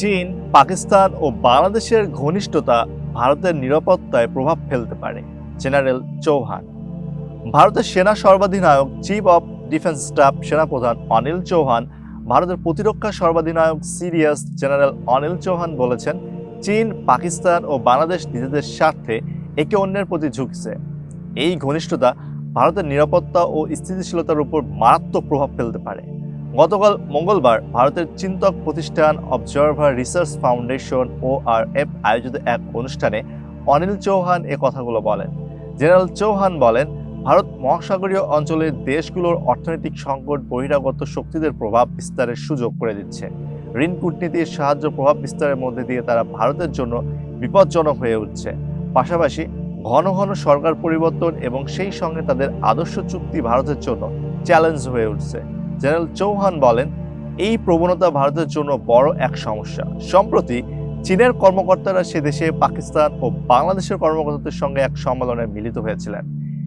চীন, পাকিস্তান ও বাংলাদেশের ঘনিষ্ঠতা ভারতের নিরাপত্তায় প্রভাব ফেলতে পারে, জেনারেল চৌহান। ভারতের সেনা সর্বাধিনায়ক, চিফ অফ ডিফেন্স স্টাফ সেনাপ্রধান অনিল চৌহান, ভারতের প্রতিরক্ষা সর্বাধিনায়ক, সিরিয়াস জেনারেল অনিল চৌহান বলেছেন, চীন, পাকিস্তান ও বাংলাদেশ নিজেদের স্বার্থে একে অন্যের প্রতি ঝুঁকছে। এই ঘনিষ্ঠতা ভারতের নিরাপত্তা ও স্থিতিশীলতার উপর মারাত্মক প্রভাব ফেলতে পারে। গতকাল মঙ্গলবার ভারতের চিন্তক প্রতিষ্ঠান Observer Research Foundation O R F আয়োজিত এক অনুষ্ঠানে অনিল চৌহান এ কথাগুলো বলেন। জেনারেল চৌহান বলেন, ভারত মহাসাগরীয় অঞ্চলের দেশগুলোর অর্থনৈতিক সংকট বহিরাগত শক্তিদের প্রভাব বিস্তারের সুযোগ করে দিচ্ছে। ঋণ কূটনীতির সাহায্য প্রভাব বিস্তারের মধ্যে দিয়ে তারা ভারতের জন্য বিপজ্জনক হয়ে উঠছে। পাশাপাশি ঘন ঘন সরকার পরিবর্তন এবং সেই সঙ্গে তাদের আদর্শ চুক্তি ভারতের জন্য চ্যালেঞ্জ হয়ে উঠছে। জেনারেল চৌহান বলেন, এই প্রবণতা ভারতের জন্য বড় এক সমস্যা। সম্প্রতি চীনের কর্মকর্তারা সে দেশে পাকিস্তান ও বাংলাদেশের কর্মকর্তাদের সঙ্গে এক সম্মেলনে মিলিত হয়েছিলেন।